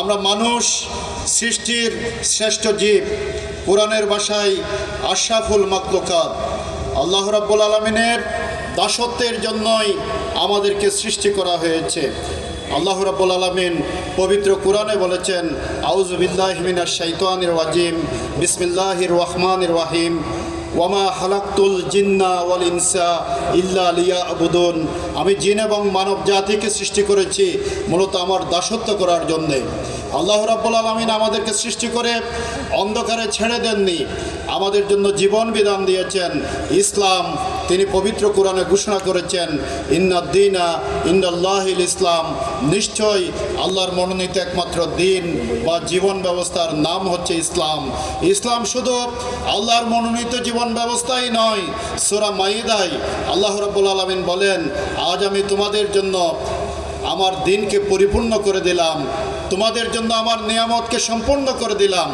আমরা মানুষ, সৃষ্টির শ্রেষ্ঠ জীব, কোরআনের ভাষায় আশাফুল মাকলুকাত আল্লাহ রাব্বুল আলমিনের দাসত্বের জন্যই আমাদেরকে সৃষ্টি করা হয়েছে। আল্লাহ রাব্বুল আলমিন পবিত্র কোরআনে বলেছেন আউজবিল্লাহমিনার শৈতানির ওয়াজিম বিসমিল্লাহির রহমানির রাহিম। ওয়ামা হালাক্তুল জিন্না ওয়াল ইনসা ইল্লা লিয়া আবুদুন। আমি জিন এবং মানব জাতিকে সৃষ্টি করেছি, মূলত আমার দাসত্ব করার জন্যে। আল্লাহ রাব্বুল আলমিন আমাদেরকে সৃষ্টি করে অন্ধকারে ছেড়ে দেননি। আমাদের জন্য জীবন বিধান দিয়েছেন। ইসলাম তিনি পবিত্র কোরআনে ঘোষণা করেছেন ইন্নাদ্দিনা ইন্দাল্লাহিল ইসলাম। নিশ্চয়ই আল্লাহর মনোনীত একমাত্র দিন বা জীবন ব্যবস্থার নাম হচ্ছে ইসলাম। ইসলাম শুধু আল্লাহর মনোনীত জীবন ব্যবস্থাই নয়, সোরা মাইদাই আল্লাহ রাব্বুল আলমিন বলেন, আজ আমি তোমাদের জন্য আমার দিনকে পরিপূর্ণ করে দিলাম। তোমাদের জন্য আমার নিয়ামতকে সম্পূর্ণ করে দিলাম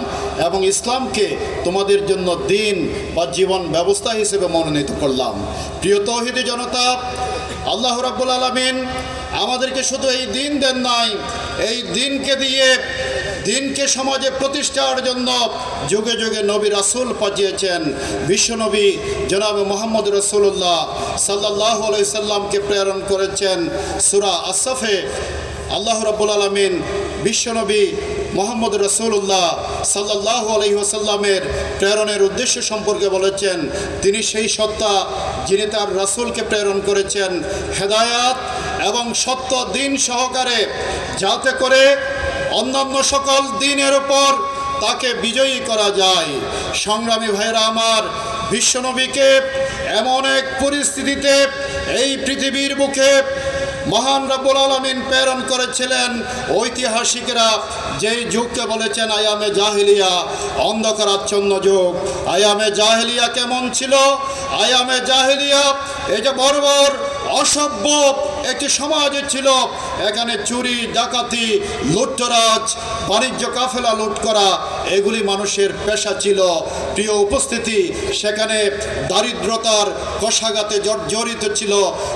এবং ইসলামকে তোমাদের জন্য দিন বা জীবন ব্যবস্থা হিসেবে মনোনীত করলাম। প্রিয় তৌহিদি জনতা, আল্লাহ রাব্বুল আলমিন আমাদেরকে শুধু এই দিন দেন নাই, এই দিনকে দিয়ে দিনকে সমাজে প্রতিষ্ঠার জন্য যুগে যুগে নবী রাসুল পাঠিয়েছেন। বিশ্বনবী জনাব মোহাম্মদ রসুল্লাহ সাল্লাহ সাল্লামকে প্রেরণ করেছেন সুরা আসফে আল্লাহ রব্বুল আলমিন বিশ্বনবী মোহাম্মদ রসুল্লাহ সাল্লাহ আলহিহাসাল্লামের প্রেরণের উদ্দেশ্য সম্পর্কে বলেছেন, তিনি সেই সত্তা যিনি তার রাসুলকে প্রেরণ করেছেন, হেদায়াত এবং সত্য দিন সহকারে, যাতে করে অন্যান্য সকল দিনের ওপর তাকে বিজয়ী করা যায়। সংগ্রামী ভাইরা আমার, বিশ্বনবীকে এমন এক পরিস্থিতিতে এই পৃথিবীর বুকে মহান রব্বুল আলমিন প্রেরণ করেছিলেন ঐতিহাসিকরা, যেই যুগকে বলেছেন আয়ামে জাহিলিয়া অন্ধকারাচ্ছন্ন যুগ। আয়ামে জাহিলিয়া কেমন ছিল? আয়ামে জাহিলিয়া এই যে বর্বর অসভ্য একটি সমাজে ছিল। এখানে চুরি, ডাকাতি লুট্টরাজ বাণিজ্য কাফেলা লুট করা, এগুলি মানুষের পেশা ছিল। প্রিয় উপস্থিতি, সেখানে দারিদ্রতার কষাঘাতে জর্জরিত ছিল।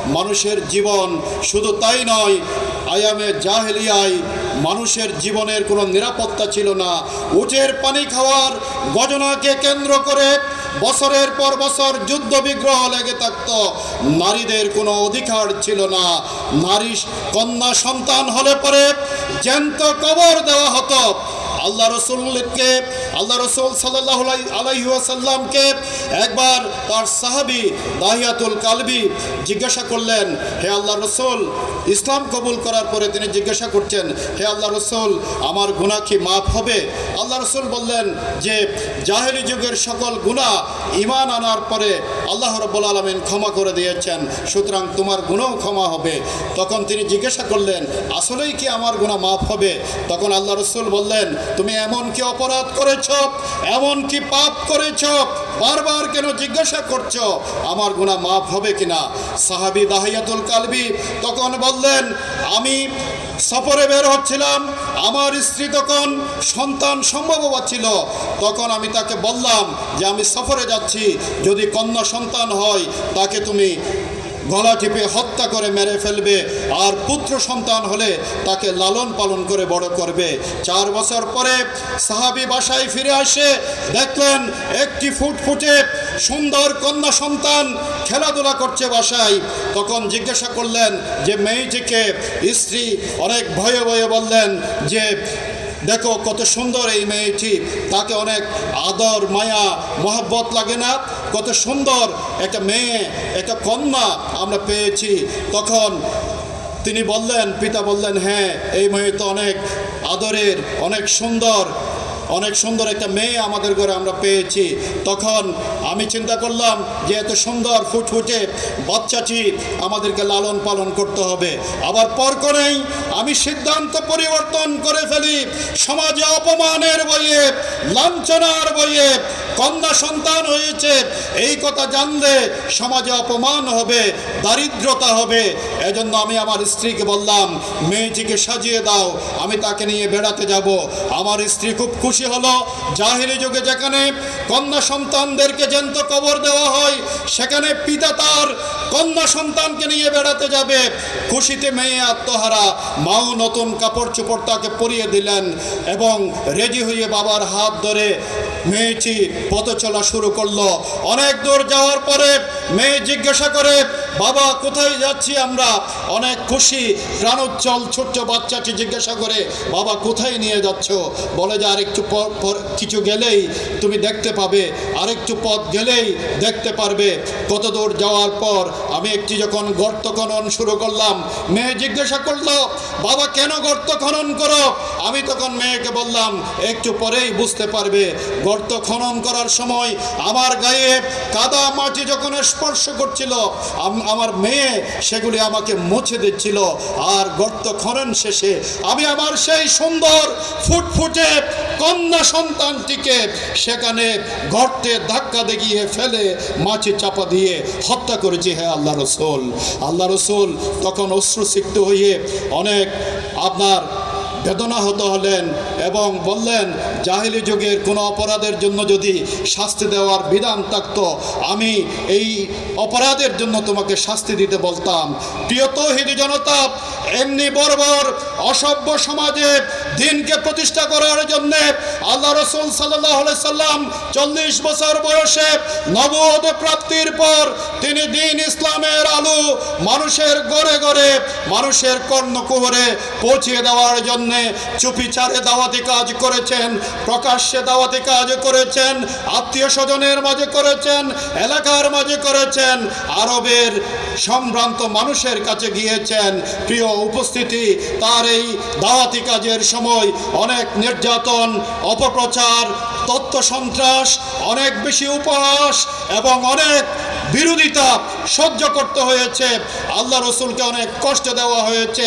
মানুষের জীবন শুধু তাই নয়, আয়ামে জাহেলিয়ায় মানুষের জীবনের কোনো নিরাপত্তা ছিল না। উটের পানি খাওয়ার গজনাকে কেন্দ্র করে বছরের পর বছর যুদ্ধ বিগ্রহ লেগে থাকত। নারীদের কোনো অধিকার ছিল না। নারী কন্যা সন্তান হলে পরে জ্যান্ত কবর দেওয়া হতো। আল্লাহ রসুলকে, আল্লাহ রসুল সাল্লাহ আলাইসাল্লামকে একবার তার সাহাবি দাহিয়াতুল কালবি জিজ্ঞাসা করলেন, হে আল্লাহ রসুল, ইসলাম কবুল করার পরে তিনি জিজ্ঞাসা করছেন, হে আল্লাহ রসুল, আমার গুণা কি মাফ হবে? আল্লাহ রসুল বললেন যে জাহেরি যুগের সকল গুণা ইমান আনার পরে আল্লাহ রব্বুল আলমিন ক্ষমা করে দিয়েছেন, সুতরাং তোমার গুণও ক্ষমা হবে। তখন তিনি জিজ্ঞাসা করলেন, আসলেই কি আমার গুণা মাফ হবে? তখন আল্লাহ রসুল বললেন তুমি এমন কি অপরাধ করেছ? এমন কি পাপ করেছ? বারবার কেন জিজ্ঞাসা করছ? আমার গুণা মাফ হবে কিনা? সাহাবি দাহিয়াতুল কালবি তখন বললেন, আমি সফরে বের হচ্ছিলাম, আমার স্ত্রী তখন সন্তান সম্ভব ছিল। তখন আমি তাকে বললাম যে, আমি সফরে যাচ্ছি, যদি কন্যা সন্তান হয়, তাকে তুমি গলা টিপে হত্যা করে মেরে ফেলবে, আর পুত্র সন্তান হলে তাকে লালন পালন করে বড় করবে। চার বছর পরে সাহাবি বাসায় ফিরে আসে, দেখলেন একটি ফুটফুটে সুন্দর কন্যা সন্তান খেলাধুলা করছে বাসায়। তখন জিজ্ঞাসা করলেন যে, মেয়েটিকে স্ত্রী অনেক ভয়ে ভয়ে বললেন যে দেখো কত সুন্দর এই মেয়েটি। তাকে অনেক আদর, মায়া, মহাব্বত লাগে না? কত সুন্দর একটা মেয়ে, একটা কন্যা আমরা পেয়েছি। তখন তিনি বললেন, পিতা বললেন হ্যাঁ এই মেয়ে তো অনেক আদরের, অনেক সুন্দর। অনেক সুন্দর একটা মেয়ে আমাদের ঘরে আমরা পেয়েছি। তখন আমি চিন্তা করলাম যে এত সুন্দর ফুটফুটে বাচ্চাটি আমাদেরকে লালন পালন করতে হবে। আবার পর করেই আমি সিদ্ধান্ত পরিবর্তন করে ফেলি। সমাজে অপমানের বইয়ে, লাঞ্ছনার বইয়ে কন্যা সন্তান হয়েছে। এই কথা জানলে সমাজে অপমান হবে, দারিদ্রতা হবে। এজন্য আমি আমার স্ত্রীকে বললাম, মেয়েটিকে সাজিয়ে দাও, আমি তাকে নিয়ে বেড়াতে যাব। আমার স্ত্রী খুব খুশি খুশি হলো। জাহিরি যুগে যেখানে কন্যা সন্তানদেরকে জ্যান্ত কবর দেওয়া হয়, সেখানে পিতা তার কন্যা সন্তানকে নিয়ে বেড়াতে যাবে। খুশিতে মেয়ে আত্মহারা, মাও নতুন কাপড় চোপড় তাকে পরিয়ে দিলেন এবং রেডি হয়ে বাবার হাত ধরে মেয়েটি পথ চলা শুরু করল। অনেক দূর যাওয়ার পরে মেয়ে জিজ্ঞাসা করে বাবা, কোথায় যাচ্ছি আমরা? অনেক খুশি। প্রাণোচ্ছল ছোট্ট বাচ্চাটি জিজ্ঞাসা করে, বাবা, কোথায় নিয়ে যাচ্ছ? বলে যে, আরেকটু পর, কিছু গেলেই তুমি দেখতে পাবে। আরেকটু পথ গেলেই দেখতে পারবে। কত দূর যাওয়ার পর আমি একটি যখন গর্ত খনন শুরু করলাম, মেয়ে জিজ্ঞাসা করল, বাবা, কেন গর্ত খনন করো? আমি তখন মেয়েকে বললাম, একটু পরেই বুঝতে পারবে। গর্ত খনন করার সময় আমার গায়ে কাদা মাটি যখন স্পর্শ করছিল আমার মেয়ে সেগুলি আমাকে মুছে দিচ্ছিল আর গর্ত খনন শেষে আমি আমার সেই সুন্দর ফুটফুটে কন্যা সন্তানটিকে সেখানে গর্তে ধাক্কা দেখিয়ে ফেলে মাছি চাপা দিয়ে হত্যা করেছি হ্যাঁ আল্লাহ রসুল। আল্লাহ রসুল তখন অশ্রুসিক্ত হয়ে অনেক আপনার বেদনাহত হলেন এবং বললেন জাহিলি যুগের কোনো অপরাধের জন্য যদি শাস্তি দেওয়ার বিধান থাকত, আমি এই অপরাধের জন্য তোমাকে শাস্তি দিতে বলতাম। প্রিয়ত হিন্দু জনতা, এমনি বর্বর অসভ্য সমাজে দিনকে প্রতিষ্ঠা করার জন্য আল্লাহ রসুল সাল্লাম চল্লিশ বছর বয়সে নবোধ প্রাপ্তির পর তিনি দিন ইসলামের আলু মানুষের গড়ে গড়ে, মানুষের কর্ণকুহরে পৌঁছিয়ে দেওয়ার জন্যে চুপিচারে দাওয়াতি কাজ করেছেন, প্রকাশ্যে দাওয়াতি কাজ করেছেন, আত্মীয় স্বজনের মাঝে করেছেন, এলাকার মাঝে করেছেন, আরবের সম্ভ্রান্ত মানুষের কাছে গিয়েছেন। প্রিয় উপস্থিতি, তার এই দাওয়াতি কাজের সময় অনেক নির্যাতন, অপপ্রচার, তথ্য সন্ত্রাস, অনেক বেশি উপহাস এবং অনেক বিরোধিতা সহ্য করতে হয়েছে। আল্লাহ রসুলকে অনেক কষ্ট দেওয়া হয়েছে।